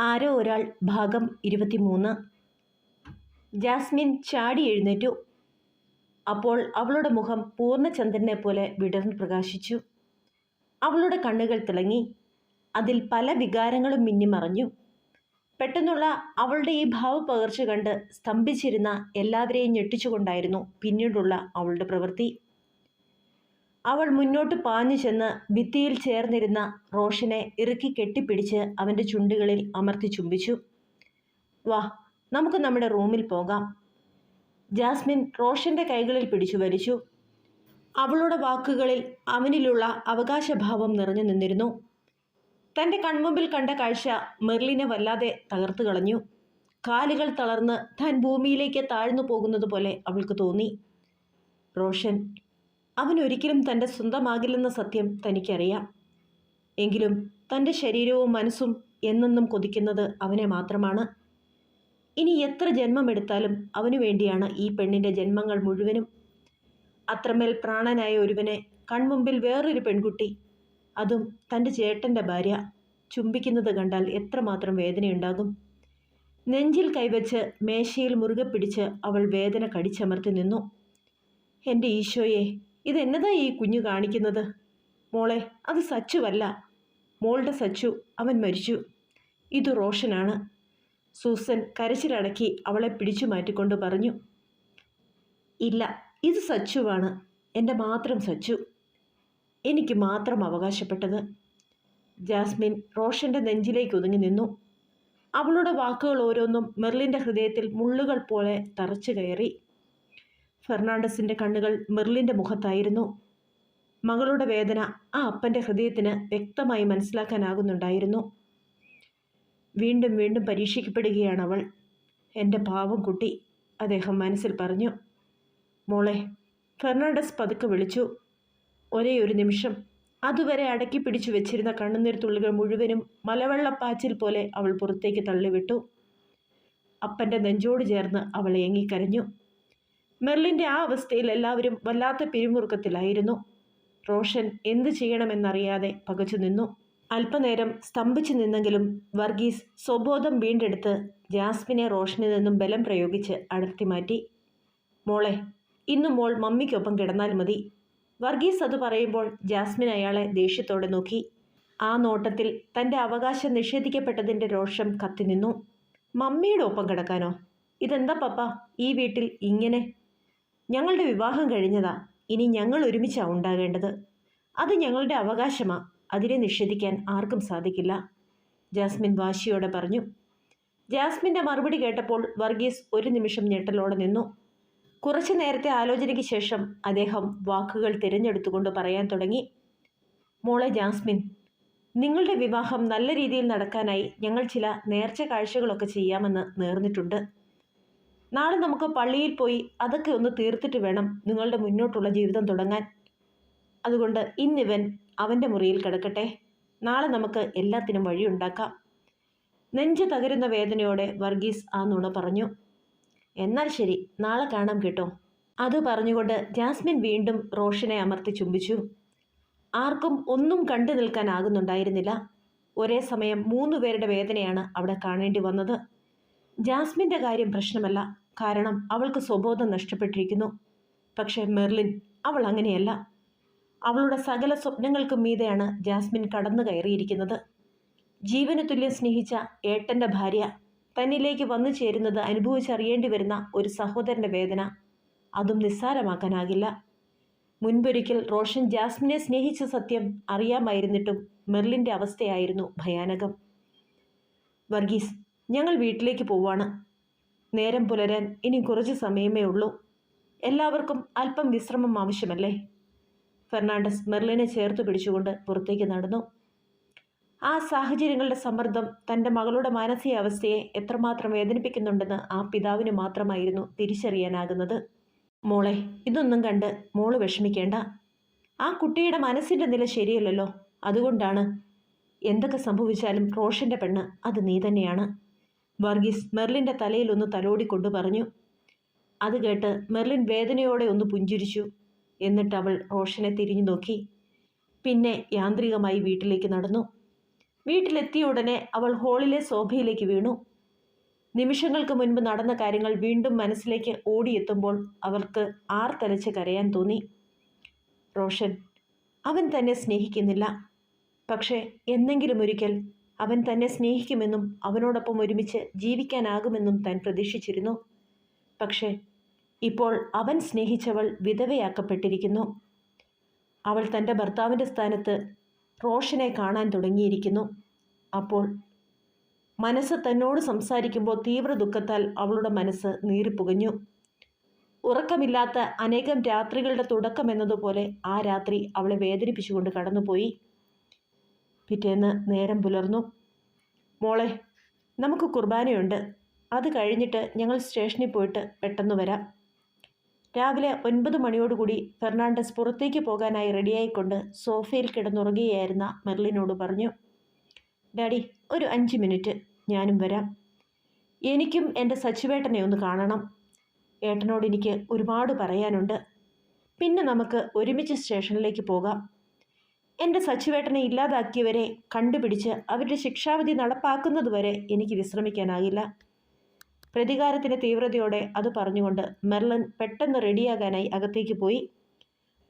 ആരോ ഒരാൾ ഭാഗം ഇരുപത്തിമൂന്ന്. ജാസ്മിൻ ചാടി എഴുന്നേറ്റു. അപ്പോൾ അവളുടെ മുഖം പൂർണചന്ദ്രനെ പോലെ വിടർന്ന് പ്രകാശിച്ചു. അവളുടെ കണ്ണുകൾ തിളങ്ങി. അതിൽ പല വികാരങ്ങളും മിന്നിമറഞ്ഞു. പെട്ടെന്നുള്ള അവളുടെ ഈ ഭാവപകർച്ച കണ്ട് സ്തംഭിച്ചിരുന്ന എല്ലാവരെയും ഞെട്ടിച്ചുകൊണ്ടായിരുന്നു പിന്നീടുള്ള അവളുടെ പ്രവൃത്തി. അവൾ മുന്നോട്ട് പാഞ്ഞു ചെന്ന് ഭിത്തിയിൽ ചേർന്നിരുന്ന റോഷനെ ഇറുക്കി കെട്ടിപ്പിടിച്ച് അവന്റെ ചുണ്ടുകളിൽ അമർത്തി ചുംബിച്ചു. വാ നമുക്ക് നമ്മുടെ റൂമിൽ പോകാം. ജാസ്മിൻ റോഷന്റെ കൈകളിൽ പിടിച്ചു വലിച്ചു. അവളുടെ വാക്കുകളിൽ അവനിലുള്ള അവകാശഭാവം നിറഞ്ഞു നിന്നിരുന്നു. തന്റെ കൺമുമ്പിൽ കണ്ട കാഴ്ച മെർലിനെ വല്ലാതെ തകർത്തു കളഞ്ഞു. കാലുകൾ തളർന്ന് താൻ ഭൂമിയിലേക്ക് താഴ്ന്നു പോകുന്നത് പോലെ അവൾക്ക് തോന്നി. റോഷൻ അവൻ ഒരിക്കലും തന്റെ സ്വന്തമാകില്ലെന്ന സത്യം തനിക്കറിയാം. എങ്കിലും തന്റെ ശരീരവും മനസ്സും എന്നെന്നും കൊതിക്കുന്നത് അവനെ മാത്രമാണ്. ഇനി എത്ര ജന്മമെടുത്താലും അവനു വേണ്ടിയാണ് ഈ പെണ്ണിന്റെ ജന്മങ്ങൾ മുഴുവനും. അത്രമേൽ പ്രാണനായ ഒരുവനെ കൺമുമ്പിൽ വേറൊരു പെൺകുട്ടി അതും തന്റെ ചേട്ടന്റെ ഭാര്യ ചുംബിക്കുന്നത് കണ്ടാൽ എത്രമാത്രം വേദനയുണ്ടാകും. നെഞ്ചിൽ കൈവച്ച് മേശയിൽ മുറുകെ പിടിച്ച് അവൾ വേദന കടിച്ചമർത്തി നിന്നു. എന്റെ ഈശോയെ ഇതെന്നതാ ഈ കുഞ്ഞു കാണിക്കുന്നത്? മോളെ അത് സച്ചുവല്ല. മോളുടെ സച്ചു അവൻ മരിച്ചു. ഇത് റോഷനാണ്. സൂസൻ കരച്ചിലടക്കി അവളെ പിടിച്ചു മാറ്റിക്കൊണ്ട് പറഞ്ഞു ഇല്ല ഇത് സച്ചുവാണ്. എന്റെ മാത്രം സച്ചു. എനിക്ക് മാത്രം അവകാശപ്പെട്ടത്. ജാസ്മിൻ റോഷന്റെ നെഞ്ചിലേക്ക് ഒതുങ്ങി നിന്നു. അവളുടെ വാക്കുകൾ ഓരോന്നും മെർലിന്റെ ഹൃദയത്തിൽ മുള്ളുകൾ പോലെ തറച്ചു കയറി. ഫെർണാണ്ടസിന്റെ കണ്ണുകൾ മെർലിന്റെ മുഖത്തായിരുന്നു. മകളുടെ വേദന ആ അപ്പന്റെ ഹൃദയത്തിന് വ്യക്തമായി മനസ്സിലാക്കാനാകുന്നുണ്ടായിരുന്നു. വീണ്ടും വീണ്ടും പരീക്ഷിക്കപ്പെടുകയാണ് അവൾ. എന്റെ പാവം കുട്ടി അദ്ദേഹം മനസ്സിൽ പറഞ്ഞു. മോളെ ഫെർണാണ്ടസ് പതുക്കെ വിളിച്ചു. ഒരേ ഒരു നിമിഷം. അതുവരെ അടക്കി പിടിച്ചു വെച്ചിരുന്ന കണ്ണുനീർ തുള്ളികൾ മുഴുവനും മലവെള്ളപ്പാച്ചിൽ പോലെ അവൾ പുറത്തേക്ക് തള്ളിവിട്ടു. അപ്പന്റെ നെഞ്ചോട് ചേർന്ന് അവൾ ഏങ്ങിക്കരഞ്ഞു. മെർലിന്റെ ആ അവസ്ഥയിൽ എല്ലാവരും വല്ലാത്ത പിരിമുറുക്കത്തിലായിരുന്നു. റോഷൻ എന്തു ചെയ്യണമെന്നറിയാതെ പകച്ചു നിന്നു. അല്പനേരം സ്തംഭിച്ചു നിന്നെങ്കിലും വർഗീസ് സ്വബോധം വീണ്ടെടുത്ത് ജാസ്മിനെ റോഷനിൽ നിന്നും ബലം പ്രയോഗിച്ച് അടർത്തി മാറ്റി. മോളെ ഇന്ന് മോൾ മമ്മിക്കൊപ്പം കിടന്നാൽ മതി. വർഗീസ് അത് പറയുമ്പോൾ ജാസ്മിൻ അയാളെ ദേഷ്യത്തോടെ നോക്കി. ആ നോട്ടത്തിൽ തന്റെ അവകാശം നിഷേധിക്കപ്പെട്ടതിന്റെ രോഷം കത്തിനിന്നു മമ്മിയുടെ ഒപ്പം കിടക്കാനോ? ഇതെന്താ പപ്പ? ഈ വീട്ടിൽ ഇങ്ങനെ ഞങ്ങളുടെ വിവാഹം കഴിഞ്ഞതാ. ഇനി ഞങ്ങൾ ഒരുമിച്ചാ ഉണ്ടാകേണ്ടത്. അത് ഞങ്ങളുടെ അവകാശമാ. അതിനെ നിഷേധിക്കാൻ ആർക്കും സാധിക്കില്ല. ജാസ്മിൻ വാശിയോടെ പറഞ്ഞു. ജാസ്മിന്റെ മറുപടി കേട്ടപ്പോൾ വർഗീസ് ഒരു നിമിഷം ഞെട്ടലോടെ നിന്നു. കുറച്ചു നേരത്തെ ആലോചനയ്ക്ക് ശേഷം അദ്ദേഹം വാക്കുകൾ തിരഞ്ഞെടുത്തുകൊണ്ട് പറയാൻ തുടങ്ങി. മോളെ ജാസ്മിൻ നിങ്ങളുടെ വിവാഹം നല്ല രീതിയിൽ നടക്കാനായി ഞങ്ങൾ ചില നേർച്ച കാഴ്ചകളൊക്കെ ചെയ്യാമെന്ന് നേർന്നിട്ടുണ്ട്. നാളെ നമുക്ക് പള്ളിയിൽ പോയി അതൊക്കെ ഒന്ന് തീർത്തിട്ട് വേണം നിങ്ങളുടെ മുന്നോട്ടുള്ള ജീവിതം തുടങ്ങാൻ. അതുകൊണ്ട് ഇന്നിവൻ അവന്റെ മുറിയിൽ കിടക്കട്ടെ. നാളെ നമുക്ക് എല്ലാത്തിനും വഴിയുണ്ടാക്കാം നെഞ്ച് തകരുന്ന വേദനയോടെ വർഗീസ് ആ നുണ പറഞ്ഞു. എന്നാൽ ശരി നാളെ കാണാം കേട്ടോ. അത് പറഞ്ഞുകൊണ്ട് ജാസ്മിൻ വീണ്ടും റോഷനെ അമർത്തി ചുംബിച്ചു. ആർക്കും ഒന്നും കണ്ടു നിൽക്കാനാകുന്നുണ്ടായിരുന്നില്ല. ഒരേ സമയം മൂന്ന് പേരുടെ വേദനയാണ് അവിടെ കാണേണ്ടി വന്നത്. ജാസ്മിന്റെ കാര്യം പ്രശ്നമല്ല. കാരണം അവൾക്ക് സ്വബോധം നഷ്ടപ്പെട്ടിരിക്കുന്നു. പക്ഷേ മെർലിൻ അവൾ അങ്ങനെയല്ല. അവളുടെ സകല സ്വപ്നങ്ങൾക്ക് മീതെയാണ് ജാസ്മിൻ കടന്നു കയറിയിരിക്കുന്നത്. ജീവന് തുല്യം സ്നേഹിച്ച ഏട്ടന്റെ ഭാര്യ തന്നിലേക്ക് വന്നു ചേരുന്നത് അനുഭവിച്ചറിയേണ്ടി വരുന്ന ഒരു സഹോദരന്റെ വേദന അതും നിസ്സാരമാക്കാനാകില്ല. മുൻപൊരിക്കൽ റോഷൻ ജാസ്മിനെ സ്നേഹിച്ച സത്യം അറിയാമായിരുന്നിട്ടും മെർലിന്റെ അവസ്ഥയായിരുന്നു ഭയാനകം. വർഗീസ് ഞങ്ങൾ വീട്ടിലേക്ക് പോവാണ്. നേരം പുലരാൻ ഇനി കുറച്ച് സമയമേ ഉള്ളൂ. എല്ലാവർക്കും അല്പം വിശ്രമം ആവശ്യമല്ലേ? ഫെർണാണ്ടസ് മെർലിനെ ചേർത്ത് പിടിച്ചുകൊണ്ട് പുറത്തേക്ക് നടന്നു. ആ സാഹചര്യങ്ങളുടെ സമ്മർദ്ദം തന്റെ മകളുടെ മാനസികാവസ്ഥയെ എത്രമാത്രം വേദനിപ്പിക്കുന്നുണ്ടെന്ന് ആ പിതാവിന് മാത്രമായിരുന്നു തിരിച്ചറിയാനാകുന്നത്. മോളെ ഇതൊന്നും കണ്ട് മോൾ വിഷമിക്കേണ്ട. ആ കുട്ടിയുടെ മനസ്സിന്റെ നില ശരിയല്ലല്ലോ. അതുകൊണ്ടാണ് എന്തൊക്കെ സംഭവിച്ചാലും റോഷന്റെ പെണ്ണ് അത് നീ തന്നെയാണ്. വർഗീസ് മെർലിന്റെ തലയിൽ ഒന്ന് തലോടിക്കൊണ്ട് പറഞ്ഞു അത് കേട്ട് മെർലിൻ വേദനയോടെ ഒന്ന് പുഞ്ചിരിച്ചു എന്നിട്ട് അവൾ റോഷനെ തിരിഞ്ഞു നോക്കി. പിന്നെ യാന്ത്രികമായി വീട്ടിലേക്ക് നടന്നു. വീട്ടിലെത്തിയ ഉടനെ അവൾ ഹോളിലെ സോഫയിലേക്ക് വീണു. നിമിഷങ്ങൾക്ക് മുൻപ് നടന്ന കാര്യങ്ങൾ വീണ്ടും മനസ്സിലേക്ക് ഓടിയെത്തുമ്പോൾ അവൾക്ക് തലച്ച് കരയാൻ തോന്നി. റോഷൻ അവൻ തന്നെ സ്നേഹിക്കുന്നില്ല. പക്ഷേ എന്നെങ്കിലും ഒരിക്കൽ അവൻ തന്നെ സ്നേഹിക്കുമെന്നും അവനോടൊപ്പം ഒരുമിച്ച് ജീവിക്കാനാകുമെന്നും താൻ പ്രതീക്ഷിച്ചിരുന്നു. പക്ഷേ ഇപ്പോൾ അവൻ സ്നേഹിച്ചവൾ വിധവയാക്കപ്പെട്ടിരിക്കുന്നു. അവൾ തന്റെ ഭർത്താവിന്റെ സ്ഥാനത്ത് റോഷനെ കാണാൻ തുടങ്ങിയിരിക്കുന്നു. അപ്പോൾ മനസ്സ് തന്നോട് സംസാരിക്കുമ്പോൾ തീവ്ര ദുഃഖത്താൽ അവളുടെ മനസ്സ് നീറിപ്പുകഞ്ഞു. ഉറക്കമില്ലാത്ത അനേകം രാത്രികളുടെ തുടക്കം എന്നതുപോലെ ആ രാത്രി അവളെ വേദനിപ്പിച്ചുകൊണ്ട് കടന്നുപോയി. പിറ്റേന്ന് നേരം പുലർന്നു. മോളെ നമുക്ക് കുർബാനയുണ്ട്. അത് കഴിഞ്ഞിട്ട് ഞങ്ങൾ സ്റ്റേഷനിൽ പോയിട്ട് പെട്ടെന്ന് വരാം. രാവിലെ ഒൻപത് മണിയോടുകൂടി ഫെർണാണ്ടസ് പുറത്തേക്ക് പോകാനായി റെഡിയായിക്കൊണ്ട് സോഫയിൽ കിടന്നുറങ്ങുകയായിരുന്ന മെർലിനോട് പറഞ്ഞു ഡാഡി ഒരു അഞ്ച് മിനിറ്റ്. ഞാനും വരാം. എനിക്കും എന്റെ സച്ചുവേട്ടനെ ഒന്ന് കാണണം. ഏട്ടനോട് എനിക്ക് ഒരുപാട് പറയാനുണ്ട്. പിന്നെ നമുക്ക് ഒരുമിച്ച് സ്റ്റേഷനിലേക്ക് പോകാം. എന്റെ സച്ചുവേട്ടനെ ഇല്ലാതാക്കിയവരെ കണ്ടുപിടിച്ച് അവരുടെ ശിക്ഷാവിധി നടപ്പാക്കുന്നതുവരെ എനിക്ക് വിശ്രമിക്കാനാകില്ല പ്രതികാരത്തിന്റെ തീവ്രതയോടെ അത് പറഞ്ഞുകൊണ്ട് മെർലൻ പെട്ടെന്ന് റെഡിയാകാനായി അകത്തേക്ക് പോയി.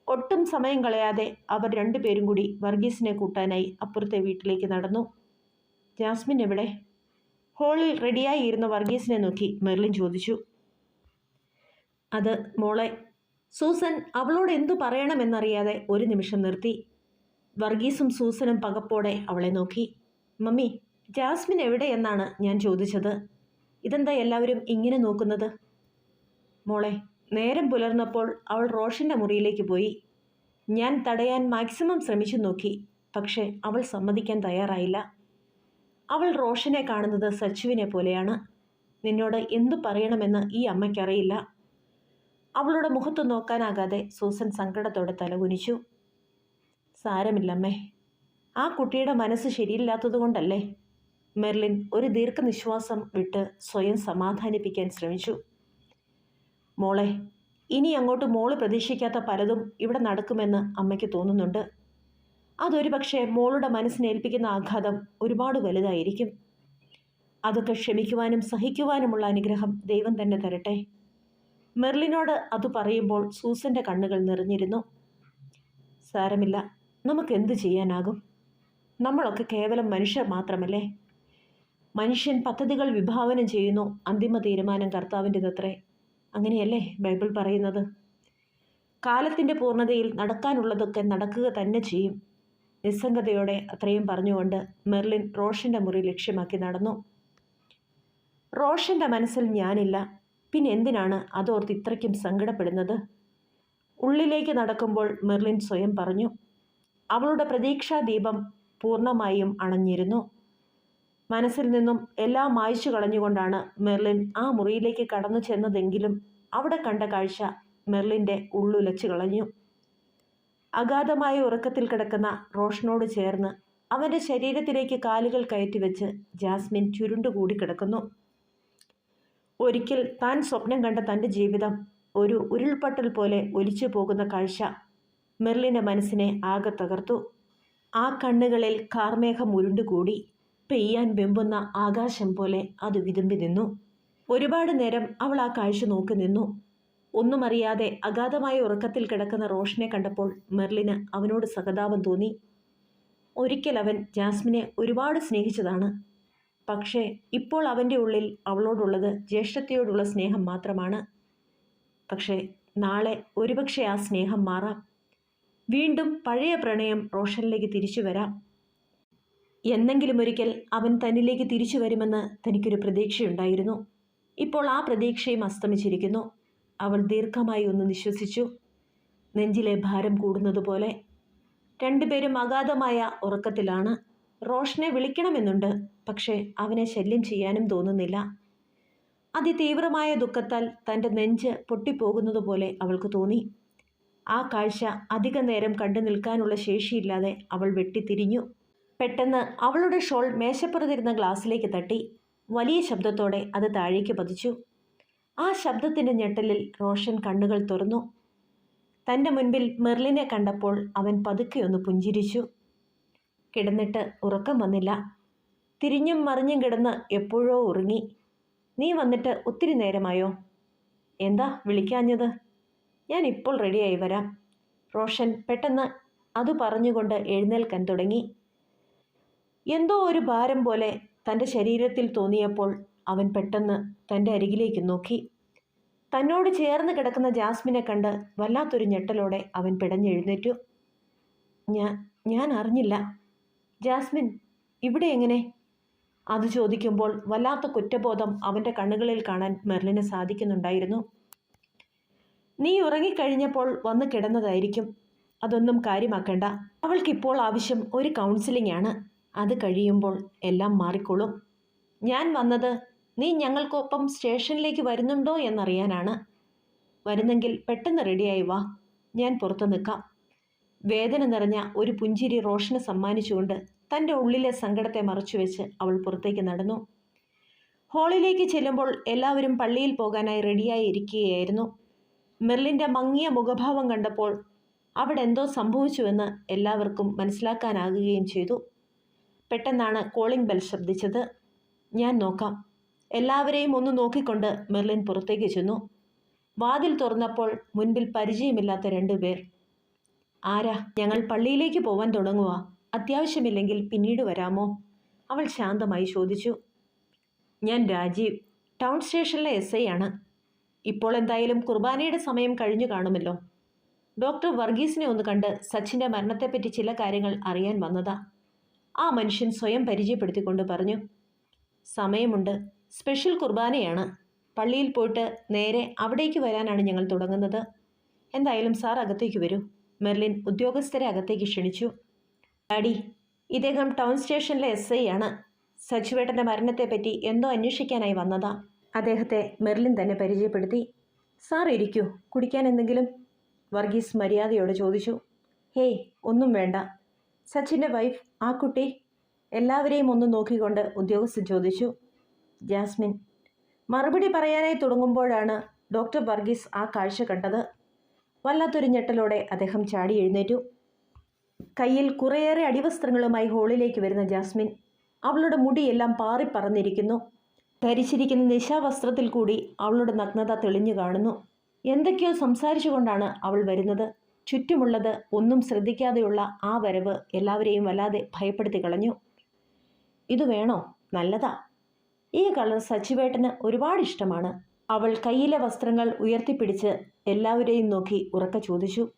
ഒട്ടും സമയം കളയാതെ അവർ രണ്ടുപേരും കൂടി വർഗീസിനെ കൂട്ടാനായി അപ്പുറത്തെ വീട്ടിലേക്ക് നടന്നു. ജാസ്മിൻ എവിടെ? ഹോളിൽ റെഡിയായി ഇരുന്ന വർഗീസിനെ നോക്കി മെർലിൻ ചോദിച്ചു. അത് മോളെ സൂസൻ അവളോട് എന്തു പറയണമെന്നറിയാതെ ഒരു നിമിഷം നിർത്തി. വർഗീസും സൂസനും പകപ്പോടെ അവളെ നോക്കി. മമ്മി ജാസ്മിൻ എവിടെയെന്നാണ് ഞാൻ ചോദിച്ചത്? ഇതെന്താ എല്ലാവരും ഇങ്ങനെ നോക്കുന്നത്? മോളെ നേരം പുലർന്നപ്പോൾ അവൾ റോഷന്റെ മുറിയിലേക്ക് പോയി. ഞാൻ തടയാൻ മാക്സിമം ശ്രമിച്ചു നോക്കി പക്ഷേ അവൾ സമ്മതിക്കാൻ തയ്യാറായില്ല. അവൾ റോഷനെ കാണുന്നത് സച്ചുവിനെ പോലെയാണ്. നിന്നോട് എന്തു പറയണമെന്ന് ഈ അമ്മയ്ക്കറിയില്ല. അവളുടെ മുഖത്ത് നോക്കാനാകാതെ സൂസൻ സങ്കടത്തോടെ തലകുനിച്ചു. സാരമില്ലമ്മേ. ആ കുട്ടിയുടെ മനസ്സ് ശരിയില്ലാത്തതുകൊണ്ടല്ലേ മെർലിൻ ഒരു ദീർഘനിശ്വാസം വിട്ട് സ്വയം സമാധാനിപ്പിക്കാൻ ശ്രമിച്ചു. മോളെ ഇനി അങ്ങോട്ട് മോൾ പ്രതീക്ഷിക്കാത്ത പലതും ഇവിടെ നടക്കുമെന്ന് അമ്മയ്ക്ക് തോന്നുന്നുണ്ട്. അതൊരു പക്ഷേ മോളുടെ മനസ്സിനെ ഏൽപ്പിക്കുന്ന ആഘാതം ഒരുപാട് വലുതായിരിക്കും. അതൊക്കെ ക്ഷമിക്കുവാനും സഹിക്കുവാനുമുള്ള അനുഗ്രഹം ദൈവം തന്നെ തരട്ടെ. മെർലിനോട് അത് പറയുമ്പോൾ സൂസന്റെ കണ്ണുകൾ നിറഞ്ഞിരുന്നു. സാരമില്ല നമുക്ക് എന്തു ചെയ്യാനാകും? നമ്മളൊക്കെ കേവലം മനുഷ്യർ മാത്രമല്ലേ? മനുഷ്യൻ പദ്ധതികൾ വിഭാവനം ചെയ്യുന്നു. അന്തിമ തീരുമാനം കർത്താവിന്റെതത്രേ. അങ്ങനെയല്ലേ ബൈബിൾ പറയുന്നത്? കാലത്തിന്റെ പൂർണതയിൽ നടക്കാനുള്ളതൊക്കെ നടക്കുക തന്നെ ചെയ്യും. നിസ്സംഗതയോടെ അത്രയും പറഞ്ഞുകൊണ്ട് മെർലിൻ റോഷന്റെ മുറി ലക്ഷ്യമാക്കി നടന്നു. റോഷന്റെ മനസ്സിൽ ഞാനില്ല. പിന്നെ എന്തിനാണ് അതോർത്ത് ഇത്രയ്ക്കും സങ്കടപ്പെടുന്നത്? ഉള്ളിലേക്ക് നടക്കുമ്പോൾ മെർലിൻ സ്വയം പറഞ്ഞു. അവളുടെ പ്രതീക്ഷാ ദീപം പൂർണമായും അണഞ്ഞിരുന്നു. മനസ്സിൽ നിന്നും എല്ലാം മായ്ച്ചു കളഞ്ഞുകൊണ്ടാണ് മെർലിൻ ആ മുറിയിലേക്ക് കടന്നു ചെന്നതെങ്കിലും അവിടെ കണ്ട കാഴ്ച മെർലിന്റെ ഉള്ളുലച്ചു കളഞ്ഞു. അഗാധമായ ഉറക്കത്തിൽ കിടക്കുന്ന റോഷനോട് ചേർന്ന് അവന്റെ ശരീരത്തിലേക്ക് കാലുകൾ കയറ്റി വെച്ച് ജാസ്മിൻ ചുരുണ്ടുകൂടി കിടക്കുന്നു. ഒരിക്കൽ താൻ സ്വപ്നം കണ്ട തന്റെ ജീവിതം ഒരു ഉരുൾപൊട്ടൽ പോലെ ഒലിച്ചു പോകുന്ന കാഴ്ച മെർലിന്റെ മനസ്സിനെ ആകെ തകർത്തു. ആ കണ്ണുകളിൽ കാർമേഘം ഉരുണ്ടുകൂടി പെയ്യാൻ വെമ്പുന്ന ആകാശം പോലെ അത് വിതുമ്പി നിന്നു. ഒരുപാട് നേരം അവൾ ആ കാഴ്ച നോക്കി നിന്നു. ഒന്നും അറിയാതെ അഗാധമായ ഉറക്കത്തിൽ കിടക്കുന്ന റോഷനെ കണ്ടപ്പോൾ മെർലിന് അവനോട് സഹതാപം തോന്നി. ഒരിക്കൽ അവൻ ജാസ്മിനെ ഒരുപാട് സ്നേഹിച്ചതാണ്. പക്ഷേ ഇപ്പോൾ അവന്റെ ഉള്ളിൽ അവളോടുള്ളത് ജ്യേഷ്ഠത്തെയോടുള്ള സ്നേഹം മാത്രമാണ്. പക്ഷേ നാളെ ഒരുപക്ഷെ ആ സ്നേഹം മാറാം. വീണ്ടും പഴയ പ്രണയം റോഷനിലേക്ക് തിരിച്ചു വരാം. എന്നെങ്കിലും ഒരിക്കൽ അവൻ തന്നിലേക്ക് തിരിച്ചു വരുമെന്ന് തനിക്കൊരു പ്രതീക്ഷയുണ്ടായിരുന്നു. ഇപ്പോൾ ആ പ്രതീക്ഷയും അസ്തമിച്ചിരിക്കുന്നു. അവൾ ദീർഘമായി ഒന്ന് നിശ്വസിച്ചു. നെഞ്ചിലെ ഭാരം കൂടുന്നതുപോലെ. രണ്ടുപേരും അഗാധമായ ഉറക്കത്തിലാണ്. റോഷനെ വിളിക്കണമെന്നുണ്ട് പക്ഷേ അവനെ ശല്യം ചെയ്യാനും തോന്നുന്നില്ല. അതിതീവ്രമായ ദുഃഖത്താൽ തന്റെ നെഞ്ച് പൊട്ടിപ്പോകുന്നതുപോലെ അവൾക്ക് തോന്നി. ആ കാഴ്ച അധിക നേരം കണ്ടു നിൽക്കാനുള്ള ശേഷിയില്ലാതെ അവൾ വെട്ടിത്തിരിഞ്ഞു. പെട്ടെന്ന് അവളുടെ ഷോൾ മേശപ്പുറത്തിരുന്ന ഗ്ലാസ്സിലേക്ക് തട്ടി. വലിയ ശബ്ദത്തോടെ അത് താഴേക്ക് പതിച്ചു. ആ ശബ്ദത്തിന്റെ ഞെട്ടലിൽ റോഷൻ കണ്ണുകൾ തുറന്നു. തന്റെ മുൻപിൽ മെർലിനെ കണ്ടപ്പോൾ അവൻ പതുക്കെ ഒന്ന് പുഞ്ചിരിച്ചു. കിടന്നിട്ട് ഉറക്കം വന്നില്ല. തിരിഞ്ഞും മറിഞ്ഞും കിടന്ന് എപ്പോഴോ ഉറങ്ങി. നീ വന്നിട്ട് ഒത്തിരി നേരമായോ? എന്താ വിളിക്കാഞ്ഞത്? ഞാൻ ഇപ്പോൾ റെഡിയായി വരാം. റോഷൻ പെട്ടെന്ന് അത് പറഞ്ഞുകൊണ്ട് എഴുന്നേൽക്കാൻ തുടങ്ങി. എന്തോ ഒരു ഭാരം പോലെ തന്റെ ശരീരത്തിൽ തോന്നിയപ്പോൾ അവൻ പെട്ടെന്ന് തന്റെ അരികിലേക്ക് നോക്കി. തന്നോട് ചേർന്ന് കിടക്കുന്ന ജാസ്മിനെ കണ്ട് വല്ലാത്തൊരു ഞെട്ടലോടെ അവൻ പിടഞ്ഞെഴുന്നേറ്റു. ഞാൻ ഞാൻ അറിഞ്ഞില്ല ജാസ്മിൻ ഇവിടെ എങ്ങനെ? അത് ചോദിക്കുമ്പോൾ വല്ലാത്ത കുറ്റബോധം അവന്റെ കണ്ണുകളിൽ കാണാൻ മെർലിന് സാധിക്കുന്നുണ്ടായിരുന്നു. നീ ഉറങ്ങിക്കഴിഞ്ഞപ്പോൾ വന്ന് കിടന്നതായിരിക്കും. അതൊന്നും കാര്യമാക്കണ്ട. അവൾക്കിപ്പോൾ ആവശ്യം ഒരു കൗൺസിലിംഗ് ആണ്. അത് കഴിയുമ്പോൾ എല്ലാം മാറിക്കൊള്ളും ഞാൻ വന്നത് നീ ഞങ്ങൾക്കൊപ്പം സ്റ്റേഷനിലേക്ക് വരുന്നുണ്ടോ എന്നറിയാനാണ്. വരുന്നെങ്കിൽ പെട്ടെന്ന് റെഡിയായി വാ. ഞാൻ പുറത്തു നിൽക്കാം. വേദന നിറഞ്ഞ ഒരു പുഞ്ചിരി റോഷന് സമ്മാനിച്ചുകൊണ്ട് തന്റെ ഉള്ളിലെ സങ്കടത്തെ മറച്ചുവെച്ച് അവൾ പുറത്തേക്ക് നടന്നു. ഹാളിലേക്ക് ചെല്ലുമ്പോൾ എല്ലാവരും പള്ളിയിൽ പോകാനായി റെഡിയായി ഇരിക്കുകയായിരുന്നു. മെർലിന്റെ മങ്ങിയ മുഖഭാവം കണ്ടപ്പോൾ അവിടെ എന്തോ സംഭവിച്ചുവെന്ന് എല്ലാവർക്കും മനസ്സിലാക്കാനാകുകയും ചെയ്തു. പെട്ടെന്നാണ് കോളിംഗ് ബെൽ ശബ്ദിച്ചത്. ഞാൻ നോക്കാം. എല്ലാവരെയും ഒന്ന് നോക്കിക്കൊണ്ട് മെർലിൻ പുറത്തേക്ക് ചെന്നു. വാതിൽ തുറന്നപ്പോൾ മുൻപിൽ പരിചയമില്ലാത്ത രണ്ടു പേർ. ആരാ? ഞങ്ങൾ പള്ളിയിലേക്ക് പോവാൻ തുടങ്ങുക അത്യാവശ്യമില്ലെങ്കിൽ പിന്നീട് വരാമോ? അവൾ ശാന്തമായി ചോദിച്ചു. ഞാൻ രാജീവ്. ടൗൺ സ്റ്റേഷനിലെ എസ് ഐ ആണ്. ഇപ്പോൾ എന്തായാലും കുർബാനയുടെ സമയം കഴിഞ്ഞു കാണുമല്ലോ. ഡോക്ടർ വർഗീസിനെ ഒന്ന് കണ്ട് സച്ചിന്റെ മരണത്തെപ്പറ്റി ചില കാര്യങ്ങൾ അറിയാൻ വന്നതാ. ആ മനുഷ്യൻ സ്വയം പരിചയപ്പെടുത്തിക്കൊണ്ട് പറഞ്ഞു സമയമുണ്ട്. സ്പെഷ്യൽ കുർബാനയാണ്. പള്ളിയിൽ പോയിട്ട് നേരെ അവിടേക്ക് വരാനാണ് ഞങ്ങൾ തുടങ്ങുന്നത്. എന്തായാലും സാർ അകത്തേക്ക് വരൂ. മെർലിൻ ഉദ്യോഗസ്ഥരെ അകത്തേക്ക് ക്ഷണിച്ചു. ഡാഡി ഇദ്ദേഹം ടൗൺ സ്റ്റേഷനിലെ എസ് ഐ ആണ് സച്ചുവേട്ടന്റെ മരണത്തെപ്പറ്റി എന്തോ അന്വേഷിക്കാനായി വന്നതാ. അദ്ദേഹത്തെ മെർലിൻ തന്നെ പരിചയപ്പെടുത്തി സാർ ഇരിക്കൂ കുടിക്കാൻ എന്തെങ്കിലും? വർഗീസ് മര്യാദയോടെ ചോദിച്ചു. ഹേയ് ഒന്നും വേണ്ട. സച്ചിന്റെ വൈഫ് ആ കുട്ടി? എല്ലാവരെയും ഒന്ന് നോക്കിക്കൊണ്ട് ഉദ്യോഗസ്ഥൻ ചോദിച്ചു. ജാസ്മിൻ. മറുപടി പറയാനായി തുടങ്ങുമ്പോഴാണ് ഡോക്ടർ വർഗീസ് ആ കാഴ്ച കണ്ടത്. വല്ലാത്തൊരു ഞെട്ടലോടെ അദ്ദേഹം ചാടി എഴുന്നേറ്റു. കയ്യിൽ കുറേയേറെ അടിവസ്ത്രങ്ങളുമായി ഹോളിലേക്ക് വരുന്ന ജാസ്മിൻ അവളുടെ മുടിയെല്ലാം പാറിപ്പറന്നിരിക്കുന്നു ധരിച്ചിരിക്കുന്ന നിശാവസ്ത്രത്തിൽ കൂടി അവളുടെ നഗ്നത തെളിഞ്ഞു കാണുന്നു. എന്തൊക്കെയോ സംസാരിച്ചുകൊണ്ടാണ് അവൾ വരുന്നത്. ചുറ്റുമുള്ളത് ഒന്നും ശ്രദ്ധിക്കാതെയുള്ള ആ വരവ് എല്ലാവരെയും വല്ലാതെ ഭയപ്പെടുത്തി കളഞ്ഞു. ഇത് വേണോ? നല്ലതാ. ഈ കളർ സച്ചിവേട്ടന് ഒരുപാട് ഇഷ്ടമാണ്. അവൾ കയ്യിലെ വസ്ത്രങ്ങൾ ഉയർത്തിപ്പിടിച്ച് എല്ലാവരെയും നോക്കി ഉറക്ക ചോദിച്ചു.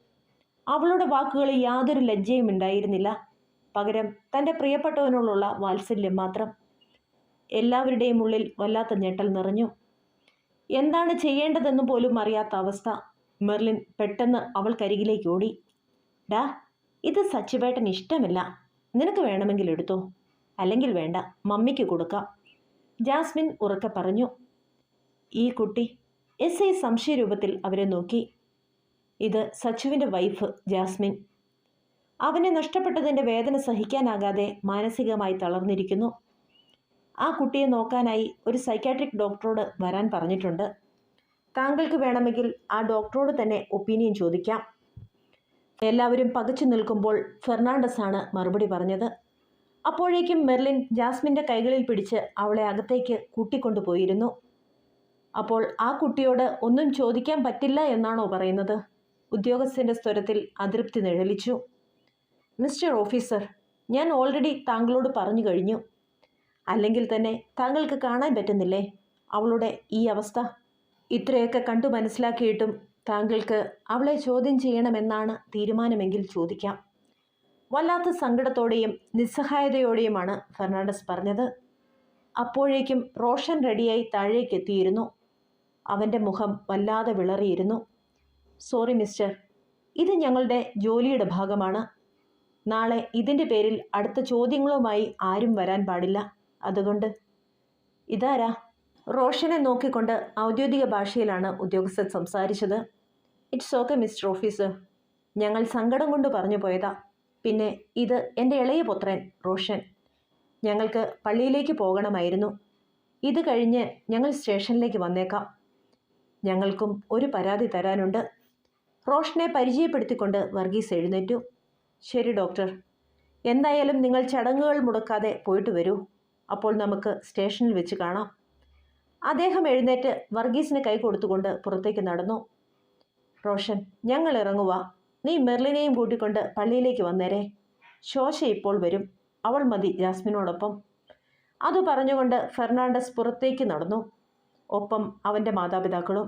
അവളുടെ വാക്കുകളിൽ യാതൊരു ലജ്ജയും ഉണ്ടായിരുന്നില്ല. പകരം തന്റെ പ്രിയപ്പെട്ടവനോടുള്ള വാത്സല്യം മാത്രം. എല്ലാവരുടെയും ഉള്ളിൽ വല്ലാത്ത ഞെട്ടൽ നിറഞ്ഞു. എന്താണ് ചെയ്യേണ്ടതെന്ന് പോലും അറിയാത്ത അവസ്ഥ. മെർലിൻ പെട്ടെന്ന് അവൾ കരികിലേക്ക് ഓടി. ഡാ ഇത് സച്ചിവേട്ടൻ ഇഷ്ടമില്ല. നിനക്ക് വേണമെങ്കിൽ എടുത്തോ? അല്ലെങ്കിൽ വേണ്ട മമ്മിക്ക് കൊടുക്കാം. ജാസ്മിൻ ഉറക്കെ പറഞ്ഞു. ഈ കുട്ടി എസ് ഐ സംശയരൂപത്തിൽ അവരെ നോക്കി. ഇത് സച്ചുവിന്റെ വൈഫ് ജാസ്മിൻ. അവനെ നഷ്ടപ്പെട്ടതിന്റെ വേദന സഹിക്കാനാകാതെ മാനസികമായി തളർന്നിരിക്കുന്നു. ആ കുട്ടിയെ നോക്കാനായി ഒരു സൈക്കാട്രിക് ഡോക്ടറോട് വരാൻ പറഞ്ഞിട്ടുണ്ട്. താങ്കൾക്ക് വേണമെങ്കിൽ ആ ഡോക്ടറോട് തന്നെ ഒപ്പീനിയൻ ചോദിക്കാം. എല്ലാവരും പകച്ചു നിൽക്കുമ്പോൾ ഫെർണാണ്ടസ് ആണ് മറുപടി പറഞ്ഞത്. അപ്പോഴേക്കും മെർലിൻ ജാസ്മിന്റെ കൈകളിൽ പിടിച്ച് അവളെ അകത്തേക്ക് കൂട്ടിക്കൊണ്ടുപോയിരുന്നു. അപ്പോൾ ആ കുട്ടിയോട് ഒന്നും ചോദിക്കാൻ പറ്റില്ല എന്നാണോ പറയുന്നത്? ഉദ്യോഗസ്ഥന്റെ സ്വരത്തിൽ അതൃപ്തി നിഴലിച്ചു. മിസ്റ്റർ ഓഫീസർ ഞാൻ ഓൾറെഡി താങ്കളോട് പറഞ്ഞു കഴിഞ്ഞു. അല്ലെങ്കിൽ തന്നെ താങ്കൾക്ക് കാണാൻ പറ്റുന്നില്ലേ? അവളുടെ ഈ അവസ്ഥ. ഇത്രയൊക്കെ കണ്ടു മനസ്സിലാക്കിയിട്ടും താങ്കൾക്ക് അവളെ ചോദ്യം ചെയ്യണമെന്നാണ് തീരുമാനമെങ്കിൽ ചോദിക്കാം. വല്ലാത്ത സങ്കടത്തോടെയും നിസ്സഹായതയോടെയുമാണ് ഫെർണാണ്ടസ് പറഞ്ഞത്. അപ്പോഴേക്കും റോഷൻ റെഡിയായി താഴേക്ക് എത്തിയിരുന്നു. അവന്റെ മുഖം വല്ലാതെ വിളറിയിരുന്നു. Sorry mister. ഇത് ഞങ്ങളുടെ ജോലിയുടെ ഭാഗമാണ്. നാളെ ഇതിന്റെ പേരിൽ അടുത്ത ചോദ്യങ്ങളുമായി ആരും വരാൻ പാടില്ല. അതുകൊണ്ട് ഇതാരാ? റോഷനെ നോക്കിക്കൊണ്ട് ഔദ്യോഗിക ഭാഷയിലാണ് ഉദ്യോഗസ്ഥൻ സംസാരിച്ചത്. ഇറ്റ്സ് ഓക്കെ മിസ്റ്റർ ഓഫീസർ ഞങ്ങൾ സങ്കടം കൊണ്ട് പറഞ്ഞു പോയതാ. പിന്നെ ഇത് എന്റെ ഇളയ പുത്രൻ റോഷൻ. ഞങ്ങൾക്ക് പള്ളിയിലേക്ക് പോകണമായിരുന്നു. ഇത് കഴിഞ്ഞ് ഞങ്ങൾ സ്റ്റേഷനിലേക്ക് വന്നേക്കാം. ഞങ്ങൾക്കും ഒരു പരാതി തരാനുണ്ട്. റോഷനെ പരിചയപ്പെടുത്തിക്കൊണ്ട് വർഗീസ് എഴുന്നേറ്റു. ശരി ഡോക്ടർ. എന്തായാലും നിങ്ങൾ ചടങ്ങുകൾ മുടക്കാതെ പോയിട്ട് വരൂ. അപ്പോൾ നമുക്ക് സ്റ്റേഷനിൽ വെച്ച് കാണാം. അദ്ദേഹം എഴുന്നേറ്റ് വർഗീസിന് കൈ കൊടുത്തുകൊണ്ട് പുറത്തേക്ക് നടന്നു. റോഷൻ ഞങ്ങൾ ഇറങ്ങുക നീ മെർലിനെയും കൂട്ടിക്കൊണ്ട് പള്ളിയിലേക്ക് വന്നേരെ. ശോശ ഇപ്പോൾ വരും. അവൾ മതി ജാസ്മിനോടൊപ്പം. അത് പറഞ്ഞുകൊണ്ട് ഫെർണാണ്ടസ് പുറത്തേക്ക് നടന്നു. ഒപ്പം അവന്റെ മാതാപിതാക്കളും.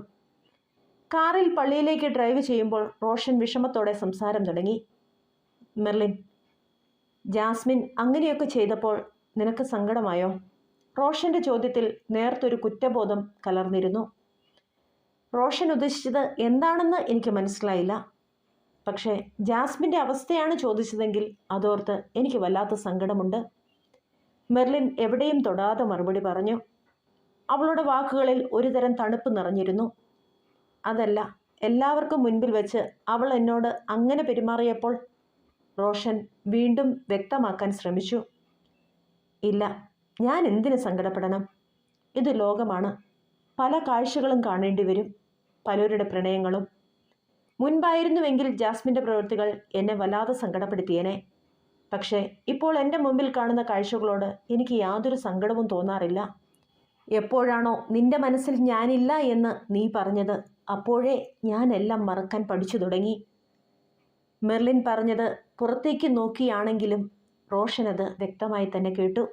കാറിൽ പള്ളിയിലേക്ക് ഡ്രൈവ് ചെയ്യുമ്പോൾ റോഷൻ വിഷമത്തോടെ സംസാരം തുടങ്ങി. മെർലിൻ ജാസ്മിൻ അങ്ങനെയൊക്കെ ചെയ്തപ്പോൾ നിനക്ക് സങ്കടമായോ? റോഷന്റെ ചോദ്യത്തിൽ നേർത്തൊരു കുറ്റബോധം കലർന്നിരുന്നു. റോഷൻ ഉദ്ദേശിച്ചത് എന്താണെന്ന് എനിക്ക് മനസ്സിലായില്ല. പക്ഷേ ജാസ്മിന്റെ അവസ്ഥയാണ് ചോദിച്ചതെങ്കിൽ അതോർത്ത് എനിക്ക് വല്ലാത്ത സങ്കടമുണ്ട്. മെർലിൻ എവിടെയും തൊടാതെ മറുപടി പറഞ്ഞു. അവളുടെ വാക്കുകളിൽ ഒരുതരം തണുപ്പ് നിറഞ്ഞിരുന്നു. അതല്ല എല്ലാവർക്കും മുൻപിൽ വെച്ച് അവൾ എന്നോട് അങ്ങനെ പെരുമാറിയപ്പോൾ റോഷൻ വീണ്ടും വ്യക്തമാക്കാൻ ശ്രമിച്ചു. ഇല്ല. ഞാൻ എന്തിനു സങ്കടപ്പെടണം? ഇത് ലോകമാണ്. പല കാഴ്ചകളും കാണേണ്ടി വരും. പലരുടെ പ്രണയങ്ങളും. മുൻപായിരുന്നുവെങ്കിൽ ജാസ്മിന്റെ പ്രവൃത്തികൾ എന്നെ വല്ലാതെ സങ്കടപ്പെടുത്തിയേനെ. പക്ഷേ ഇപ്പോൾ എന്റെ മുമ്പിൽ കാണുന്ന കാഴ്ചകളോട് എനിക്ക് യാതൊരു സങ്കടവും തോന്നാറില്ല. എപ്പോഴാണോ നിന്റെ മനസ്സിൽ ഞാനില്ല എന്ന് നീ പറഞ്ഞത് അപ്പോഴേ ഞാനെല്ലാം മറക്കാൻ പഠിച്ചു തുടങ്ങി. മെർലിൻ പറഞ്ഞത് പുറത്തേക്ക് നോക്കിയാണെങ്കിലും റോഷൻ അത് വ്യക്തമായി തന്നെ കേട്ടു.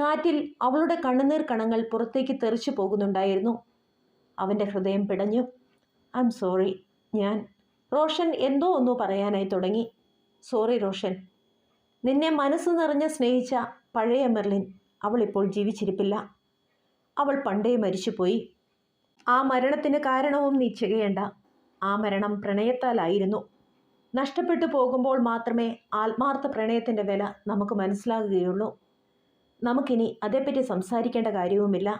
കാറ്റിൽ അവളുടെ കണ്ണുനീർ കണങ്ങൾ പുറത്തേക്ക് തെറിച്ചു പോകുന്നുണ്ടായിരുന്നു. അവന്റെ ഹൃദയം പിടഞ്ഞു. ഐ എം സോറി ഞാൻ റോഷൻ എന്തോ ഒന്നു പറയാനായി തുടങ്ങി. സോറി റോഷൻ. നിന്നെ മനസ്സ് നിറഞ്ഞ് സ്നേഹിച്ച പഴയ മെർലിൻ അവൾ ഇപ്പോൾ ജീവിച്ചിരിപ്പില്ല. അവൾ പണ്ടേ മരിച്ചുപോയി. ആ മരണത്തിന് കാരണവും നീ ചെയ്യേണ്ട. ആ മരണം പ്രണയത്താലായിരുന്നു. നഷ്ടപ്പെട്ടു പോകുമ്പോൾ മാത്രമേ ആത്മാർത്ഥ പ്രണയത്തിന്റെ വില നമുക്ക് മനസ്സിലാകുകയുള്ളൂ. നമുക്കിനി അതേപ്പറ്റി സംസാരിക്കേണ്ട കാര്യവുമില്ല.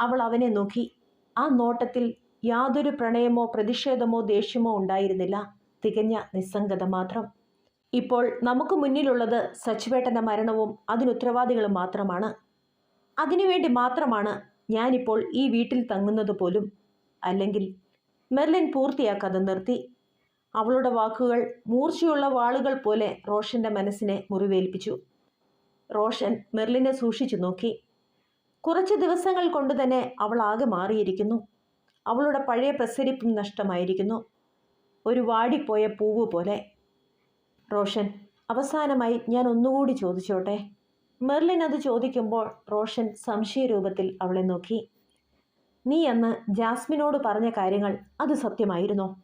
അവൾ അവനെ നോക്കി. ആ നോട്ടത്തിൽ യാതൊരു പ്രണയമോ പ്രതിഷേധമോ ദേഷ്യമോ ഉണ്ടായിരുന്നില്ല. തികഞ്ഞ നിസ്സംഗത മാത്രം. ഇപ്പോൾ നമുക്ക് മുന്നിലുള്ളത് സച്ചുവേട്ടന്റെ മരണവും അതിനുത്തരവാദികളും മാത്രമാണ്. അതിനുവേണ്ടി മാത്രമാണ് ഞാനിപ്പോൾ ഈ വീട്ടിൽ തങ്ങുന്നത് പോലും. അല്ലെങ്കിൽ മെർലിൻ പൂർത്തിയാക്കാതെ നിർത്തി. അവളുടെ വാക്കുകൾ മൂർച്ചയുള്ള വാളുകൾ പോലെ റോഷന്റെ മനസ്സിനെ മുറിവേൽപ്പിച്ചു. റോഷൻ മെർലിനെ സൂക്ഷിച്ചു നോക്കി. കുറച്ച് ദിവസങ്ങൾ കൊണ്ട് തന്നെ അവൾ ആകെ മാറിയിരിക്കുന്നു. അവളുടെ പഴയ പ്രസരിപ്പും നഷ്ടമായിരിക്കുന്നു. ഒരു വാടിപ്പോയ പൂവ് പോലെ. റോഷൻ അവസാനമായി ഞാൻ ഒന്നുകൂടി ചോദിച്ചോട്ടെ? മെർലിൻ അത് ചോദിക്കുമ്പോൾ റോഷൻ സംശയരൂപത്തിൽ അവളെ നോക്കി. നീ അന്ന് ജാസ്മിനോട് പറഞ്ഞ കാര്യങ്ങൾ അത് സത്യമായിരുന്നോ?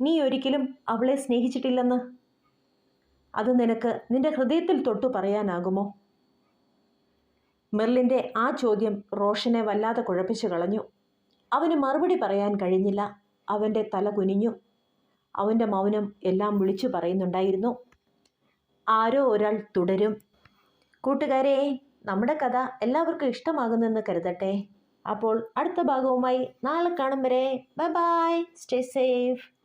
നീ ഒരിക്കലും അവളെ സ്നേഹിച്ചിട്ടില്ലെന്ന്? അത് നിനക്ക് നിന്റെ ഹൃദയത്തിൽ തൊട്ടു പറയാനാകുമോ? മെർലിന്റെ ആ ചോദ്യം റോഷനെ വല്ലാതെ കുഴപ്പിച്ചു കളഞ്ഞു. അവന് മറുപടി പറയാൻ കഴിഞ്ഞില്ല. അവന്റെ തല കുനിഞ്ഞു. അവന്റെ മൗനം എല്ലാം വിളിച്ചു പറയുന്നുണ്ടായിരുന്നു. ആരോ ഒരാൾ തുടരും. കൂട്ടുകാരെ നമ്മുടെ കഥ എല്ലാവർക്കും ഇഷ്ടമാകുന്നെന്ന് കരുതട്ടെ. അപ്പോൾ അടുത്ത ഭാഗവുമായി നാളെ കാണും വരെ. Bye bye. Stay safe